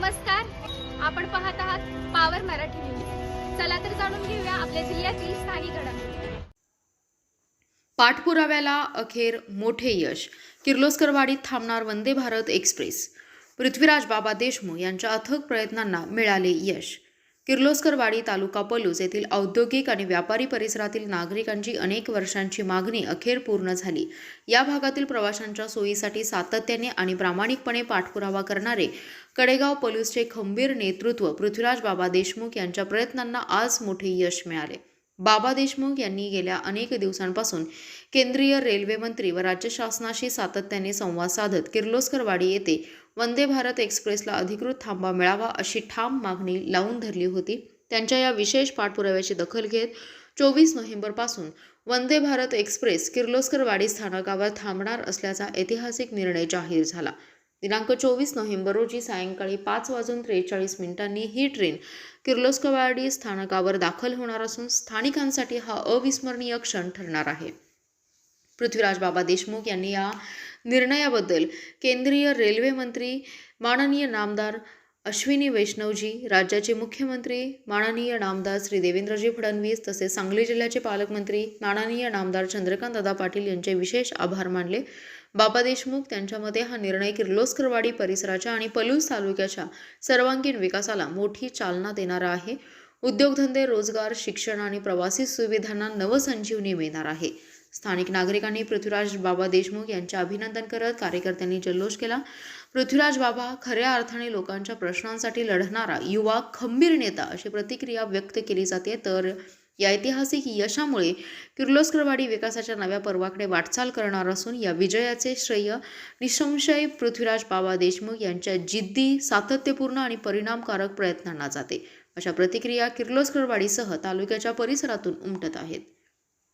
नमस्कार. आपण पाहत आहात पावर मराठी न्यूज चला तर जाणून घेऊया आपल्या जिल्ह्यातील स्थानिक घडामोडी. पाठपुराव्याला अखेर मोठे यश. किर्लोस्करवाडीत थांबणार वंदे भारत एक्सप्रेस. पृथ्वीराज बाबा देशमुख यांच्या अथक प्रयत्नांना मिळाले यश. किर्लोस्करवाडी तालुका पलूस येथील औद्योगिक आणि व्यापारी परिसरातील नागरिकांची अनेक वर्षांची मागणी अखेर पूर्ण झाली. या भागातील प्रवाशांच्या सोयीसाठी सातत्याने आणि प्रामाणिकपणे पाठपुरावा करणारे कडेगाव पलूसचे खंबीर नेतृत्व पृथ्वीराज बाबा देशमुख यांच्या प्रयत्नांना आज मोठे यश मिळाले. बाबा देशमुख यांनी गेल्या अनेक दिवसांपासून केंद्रीय रेल्वे मंत्री व राज्य शासनाशी सातत्याने संवाद साधत किर्लोस्करवाडी येथे वंदे भारत एक्सप्रेसला अधिकृत थांबा मिळावा अशी ठाम मागणी लावून धरली होती. त्यांच्या या विशेष पाठपुराव्याची दखल घेत चोवीस नोव्हेंबरपासून वंदे भारत एक्सप्रेस किर्लोस्करवाडी स्थानकावर थांबणार असल्याचा ऐतिहासिक निर्णय जाहीर झाला. दिनांक चोवीस नोव्हेंबर रोजी सायंकाळी पाच वाजून त्रेचाळीस मिनिटांनी ही ट्रेन किर्लोस्कवाडी स्थानकावर दाखल होणार असून स्थानिकांसाठी हा अविस्मरणीय क्षण ठरणार आहे. पृथ्वीराज बाबा देशमुख यांनी या निर्णयाबद्दल केंद्रीय रेल्वे मंत्री माननीय नामदार अश्विनी वैष्णवजी राज्याचे मुख्यमंत्री माननीय नामदार श्री देवेंद्रजी फडणवीस तसेच सांगली जिल्ह्याचे पालकमंत्री माननीय नामदार चंद्रकांत दादा पाटील यांचे विशेष आभार मानले. बाबा देशमुख त्यांच्या मते हा निर्णय किर्लोस्करवाडी परिसराच्या आणि पलूस तालुक्याच्या सर्वांगीण विकासाला मोठी चालना देणारा आहे. उद्योगधंदे रोजगार शिक्षण आणि प्रवासी सुविधांना नवसंजीवनी मिळणार आहे. स्थानिक नागरिकांनी पृथ्वीराज बाबा देशमुख यांचे अभिनंदन करत कार्यकर्त्यांनी जल्लोष केला. पृथ्वीराज बाबा खऱ्या अर्थाने लोकांच्या प्रश्नांसाठी लढणारा युवा खंबीर नेता अशी प्रतिक्रिया व्यक्त केली जाते. तर या ऐतिहासिक यशामुळे किर्लोस्करवाडी विकासाच्या नव्या पर्वाकडे वाटचाल करणार असून या विजयाचे श्रेय निसंशय पृथ्वीराज बाबा देशमुख यांच्या जिद्दी सातत्यपूर्ण आणि परिणामकारक प्रयत्नांना जाते. अशा प्रतिक्रिया किर्लोस्करवाडीसह तालुक्याच्या परिसरातून उमटत आहेत.